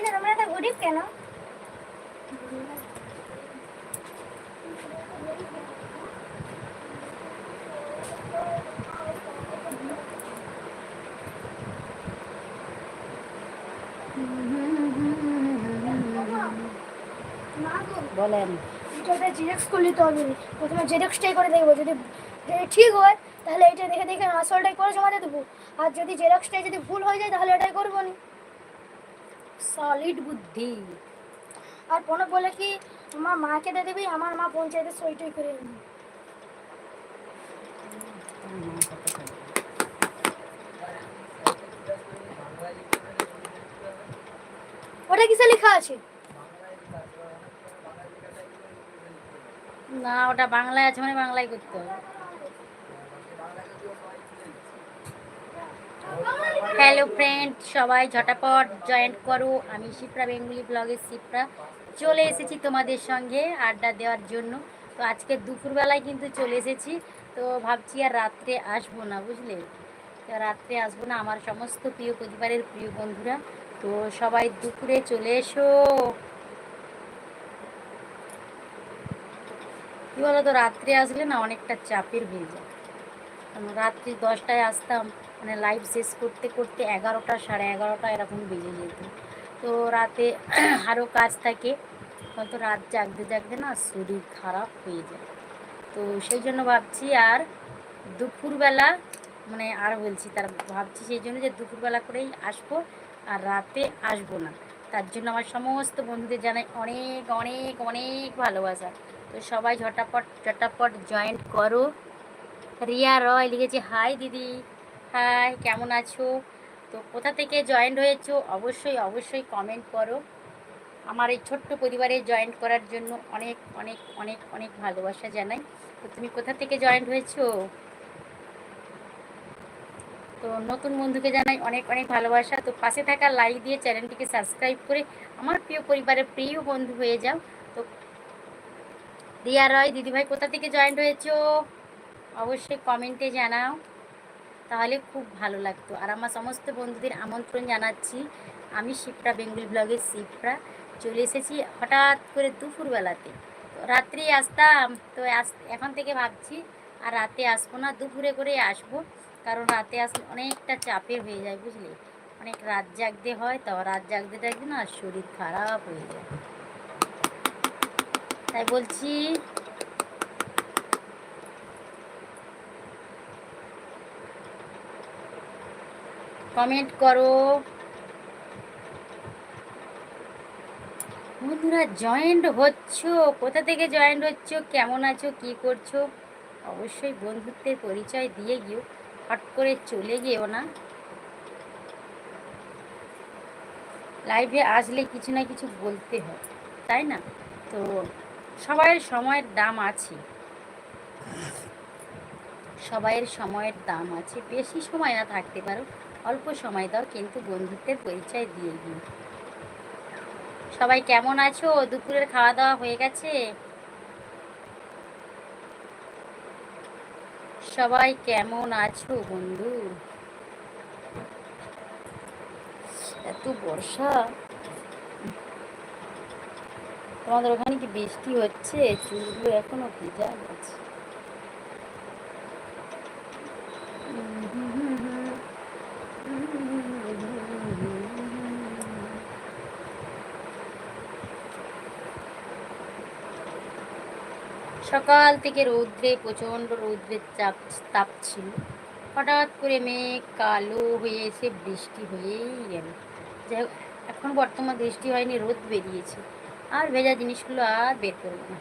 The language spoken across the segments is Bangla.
কিন্তু তোমরা তো গরিব কেন? বলেন। এটা জেরক্স হবে প্রথমে জেরক্সটাই করে দেখব। যদি যদি ঠিক হয় তাহলে এটা দেখে দেখে আসলটাই করে জমা দিয়ে দেবো। আর যদি জেরক্সটাই যদি ভুল হয়ে যায় তাহলে এটাই করব না সলিড বুদ্ধি। আর কোনো বলে কি আমার মাকে দিয়ে দিবি, আমার মা পঞ্চায়েতের সইটাই করে নিবি। ওটা কিসে লেখা আছে? না, ওটা বাংলায় আছে মানে বাংলায় করতে হবে। হ্যালো ফ্রেন্ড সবাই ঝটাপট জয়েন্ট করো। আমি শিপ্রা বেঙ্গুলি ব্লগের শিপ্রা। চলে এসেছি তোমাদের সঙ্গে আড্ডা দেওয়ার জন্য। তো আজকে দুপুরবেলায় কিন্তু চলে এসেছি। তো ভাবছি আর রাত্রে আসব না, বুঝলে? তো রাত্রে আসব না, আমার সমস্ত প্রিয় পরিবারের প্রিয় বন্ধুরা। তো সবাই দুপুরে চলে এসো। কী বলো তো রাত্রে আসলে না অনেকটা চাপের হয়ে যায়। রাত্রি দশটায় আসতাম। মানে লাইভ শেষ করতে করতে এগারোটা, সাড়ে এগারোটা এরকম বেজে যেত। তো রাতে আরও কাজ থাকে তো রাত জাগতে জাগতে না শরীর খারাপ হয়ে যায়। তো সেই জন্য ভাবছি আর দুপুরবেলা মানে আর বলছি, তার ভাবছি সেই জন্য যে দুপুরবেলা করেই আসব আর রাতে আসব না। তার জন্য আমার সমস্ত বন্ধুদের জানাই অনেক অনেক অনেক ভালোবাসা। তো সবাই ঝটাপট ঝটাপট জয়েন্ট করো। রিয়া রয় লিখেছে হাই দিদি। হাই, কেমন আছো? তো কোথা থেকে জয়েন্ট হয়েছো? অবশ্যই অবশ্যই কমেন্ট করো। আমার এই ছোট্ট পরিবারে জয়েন্ট করার জন্য অনেক অনেক অনেক অনেক ভালোবাসা জানাই। তো তুমি কোথা থেকে জয়েন্ট হয়েছো? তো নতুন বন্ধুকে জানাই অনেক অনেক ভালোবাসা। তো পাশে থাকা লাইক দিয়ে চ্যানেলটিকে সাবস্ক্রাইব করে আমার প্রিয় পরিবারের প্রিয় বন্ধু হয়ে যাও। তো রিয়া রয়, দিদিভাই কোথা থেকে জয়েন্ট হয়েছো? অবশ্যই কমেন্টে জানাও। তাহলে খুব ভালো লাগতো। আর আমার সমস্ত বন্ধুদের আমন্ত্রণ জানাচ্ছি। আমি শিপ্রা বেঙ্গল ব্লগের শিপ্রা। চলে এসেছি হঠাৎ করে দুপুরবেলাতে। রাত্রি আসতাম। তো এখন থেকে ভাবছি আর রাতে আসব না, দুপুরে করে আসব। কারণ রাতে আসলে অনেকটা চাপের হয়ে যায়, বুঝলি? অনেক রাত জাগতে হয়, তো রাত জাগতে জাগতে না শরীর খারাপ হয়ে যায়। তাই বলছি কমেন্ট করো। বন্ধুরা, জয়েন্ট হচ্ছ? কোথা থেকে জয়েন্ট হচ্ছ? কেমন আছো? কি করছ? অবশ্যই বন্ধুত্বের পরিচয় দিয়ে গিয়েও হট করে চলে গিয়েও না। লাইভে আসলে কিছু না কিছু বলতে হয়, তাই না? তো সবাইয়ের সময়ের দাম আছে। সবাইয়ের সময়ের দাম আছে। বেশি সময় না থাকতে পারো। অল্প সময় দাও, কিন্তু বন্ধুত্বের পরিচয় দিয়ে দিও। সবাই কেমন আছো? দুপুরের খাওয়া দাওয়া হয়ে গেছে? সবাই কেমন আছো বন্ধু? এত বর্ষা। তোমাদের ওখানে কি বৃষ্টি হচ্ছে? চুলগুলো এখনও ভিজা আছে। সকাল থেকে রৌদ্রে প্রচণ্ড রৌদ্রের চাপ তাপ ছিল। হঠাৎ করে মেঘ কালো হয়ে এসে বৃষ্টি হয়েই গেল। যাই হোক, এখন বর্তমান বৃষ্টি হয়নি রোদ বেরিয়েছে। আর ভেজা জিনিসগুলো আর বের করব না।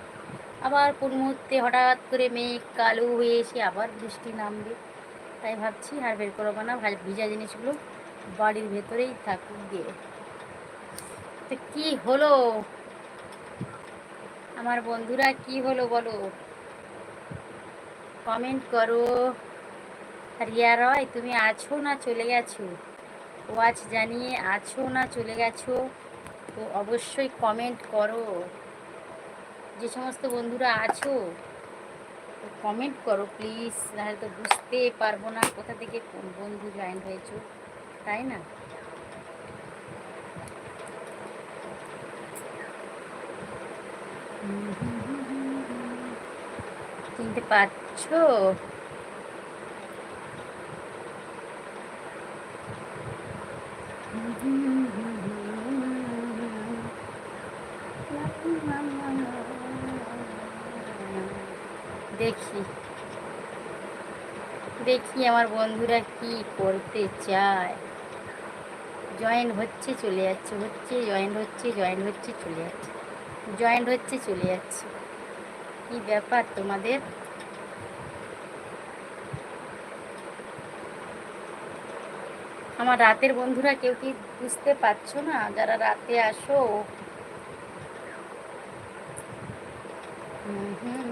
আবার কোন মুহূর্তে হঠাৎ করে মেঘ কালো হয়ে এসে আবার বৃষ্টি নামবে তাই ভাবছি আর বের করব না। ভাজ- জিনিসগুলো বাড়ির ভেতরেই থাকুক দিয়ে তো কী হলো? আমার বন্ধুরা, কি হলো বলো? কমেন্ট করো। রিয়া রয়, তুমি আছো না চলে গেছো? ওয়াচ জানিয়ে আছো না চলে গেছো? তো অবশ্যই কমেন্ট করো। যে সমস্ত বন্ধুরা আছো, তো কমেন্ট করো প্লিজ নাহলে তো বুঝতে পারব না কোথা থেকে কোন বন্ধু জয়েন হয়েছো, তাই না? চিনতে পারছ? দেখি। দেখি আমার বন্ধুরা কি করতে চায়। জয়েন্ট হচ্ছে, চলে যাচ্ছে, হচ্ছে জয়েন্ট হচ্ছে জয়েন্ট হচ্ছে, চলে যাচ্ছে। জয়েন্ট হচ্ছে, চলে যাচ্ছে। কি ব্যাপার তোমাদের? আমার রাতের বন্ধুরা কেউ কি বুঝতে পারছ না? যারা রাতে আসো। হুম হুম।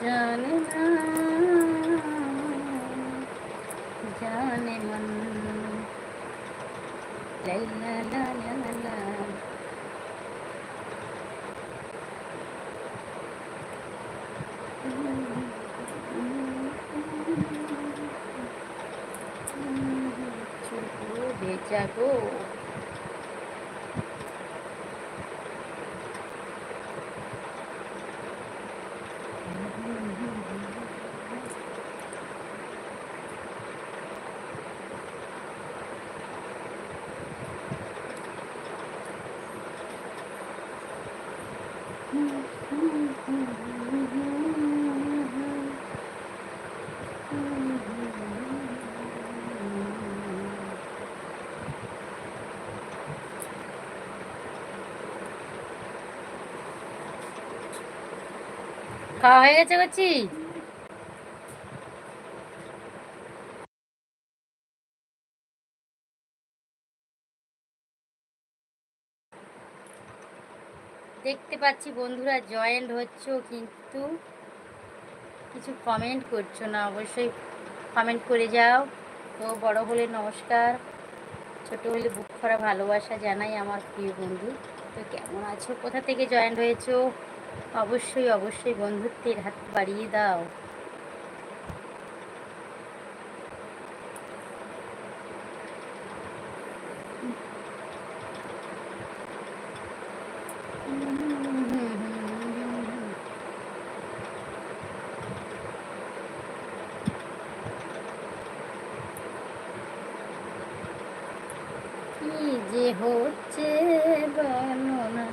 জানে না জানে মন লাইলা লাইলা লাইলা বেচা গো খাওয়া হয়ে গেছে করছি দেখতে পাচ্ছি বন্ধুরা জয়েন্ট হচ্ছে কিন্তু কিছু কমেন্ট করছ না, অবশ্যই কমেন্ট করে যাও। তো বড় হলে নমস্কার, ছোট হলে বুক করা ভালোবাসা জানাই আমার প্রিয় বন্ধু। তো কেমন আছো? কোথা থেকে জয়েন্ট হয়েছো? অবশ্যই অবশ্যই বন্ধুত্বের হাত বাড়িয়ে দাও। কি যে হচ্ছে বর্ণনা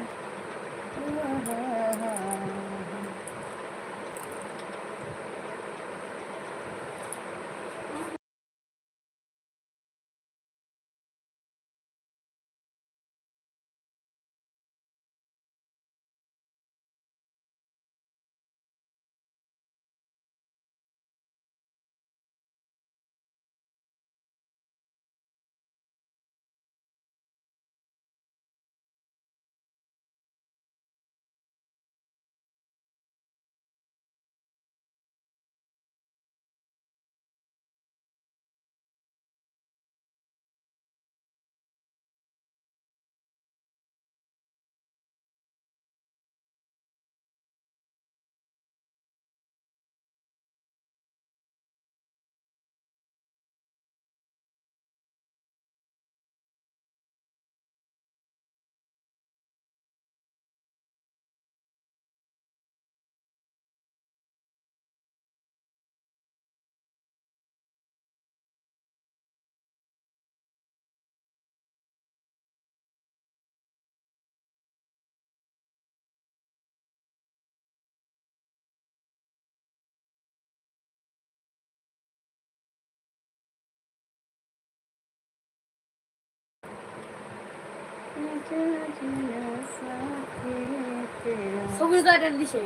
সবুজ গার্ডেন দিছে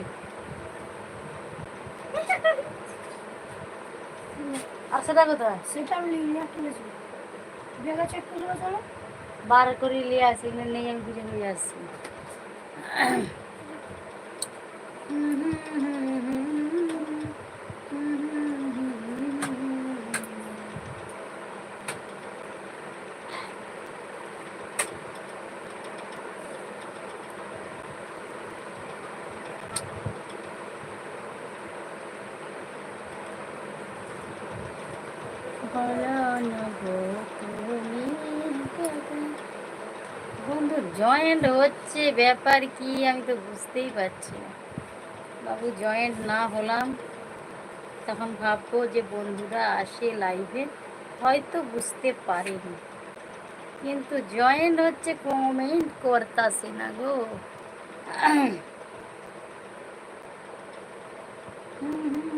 আর সেটা কোথায়? সেটা আমি লিখে তুলেছি জায়গা চেক করে চলো। বার করে নিয়ে আসি নেই আমি নিয়ে আসছি। হলো না গো তুমি কেমন? বন্ধু জয়েন্ট হচ্ছে, ব্যাপার কি আমি তো বুঝতেই পারছি না। বাবু জয়েন্ট না হলাম, তখন ভাববো যে বন্ধুরা আসে লাইভে হয়তো বুঝতে পারেনি। কিন্তু জয়েন্ট হচ্ছে কমেন্ট করতাছে না গো। লা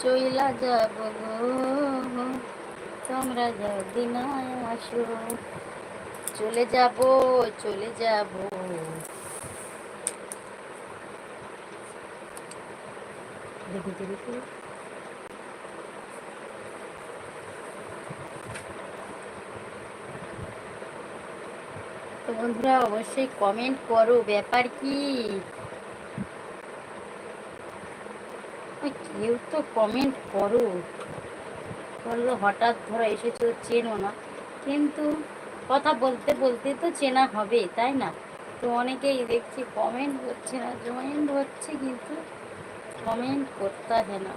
চইলা যাব গো তোমরা যদি না আসো। চলে যাব চলে যাব। দেখি দেখি বন্ধুরা অবশ্যই কমেন্ট করো, ব্যাপার কি? কেউ তো কমেন্ট করো। বলল, হঠাৎ ধরো এসেছ, চেনো না। কিন্তু কথা বলতে বলতে তো চেনা হবে, তাই না? তো অনেকেই দেখছি কমেন্ট হচ্ছে না জয়েন্ট হচ্ছে কিন্তু কমেন্ট করতে হয় না।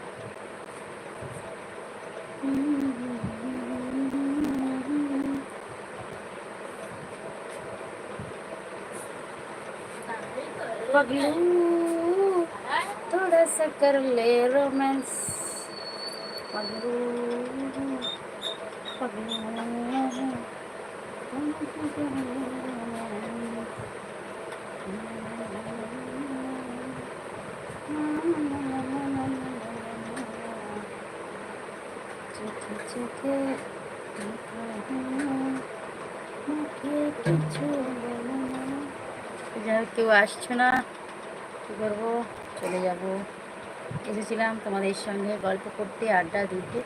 थोड़ा सा कर ले रोमांस Thank you. কেউ আসছো না। কী করব? চলে যাব। এসেছিলাম তোমাদের সঙ্গে গল্প করতে, আড্ডা দিতে।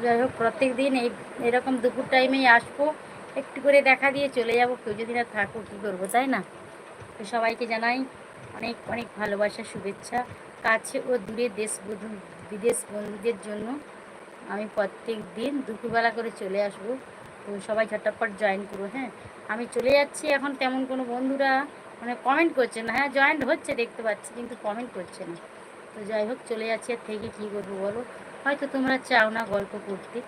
যাই হোক, প্রত্যেক দিন এই, এরকম দুপুর টাইমেই আসব। একটু করে দেখা দিয়ে চলে যাব। কেউ যদি না থাকো, কী করব, তাই না? তো সবাইকে জানাই অনেক অনেক ভালোবাসা, শুভেচ্ছা। কাছে ও দূরে দেশ বধু- বিদেশ বন্ধুদের জন্য আমি প্রত্যেক দিন দুপুরবেলা করে চলে আসব। তো সবাই ঝটাপট জয়েন করো হ্যাঁ? আমি চলে যাচ্ছি এখন তেমন কোনো বন্ধুরা মানে কমেন্ট করছে না। হ্যাঁ জয়েন্ট হচ্ছে, দেখতে পাচ্ছি, কিন্তু কমেন্ট করছে না। তো যাই হোক, চলে যাচ্ছি আর থেকে কী করব বলো? হয়তো তোমরা চাও না গল্প করতে।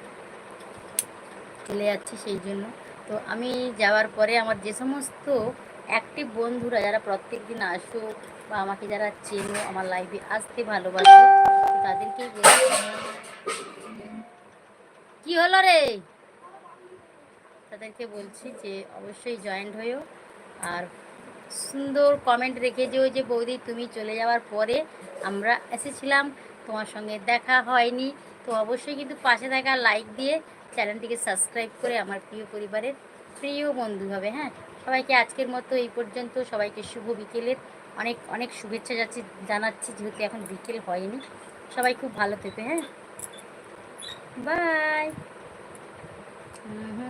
চলে যাচ্ছি সেই জন্য। তো আমি যাওয়ার পরে আমার যে সমস্ত অ্যাক্টিভ বন্ধুরা, যারা প্রত্যেক দিন আসো বা আমাকে যারা চেনো, আমার লাইফে আসতে ভালোবাসো তো তাদেরকেই বলছি কি হলো রে? তাদেরকে বলছি যে, অবশ্যই জয়েন্ট হয়েও। আর সুন্দর কমেন্ট রেখে যেও যে, বৌদি, তুমি চলে যাওয়ার পরে আমরা এসেছিলাম। তোমার সঙ্গে দেখা হয়নি। তো অবশ্যই কিন্তু পাশে থাকা লাইক দিয়ে চ্যানেলটিকে সাবস্ক্রাইব করে আমার প্রিয় পরিবারের প্রিয় বন্ধু হবে হ্যাঁ? সবাইকে আজকের মতো এই পর্যন্ত। সবাইকে শুভ বিকেলের অনেক অনেক শুভেচ্ছা যাচ্ছি জানাচ্ছি, যেহেতু এখন বিকেল হয়নি। সবাই খুব ভালো থেকো হ্যাঁ? বাই হুম।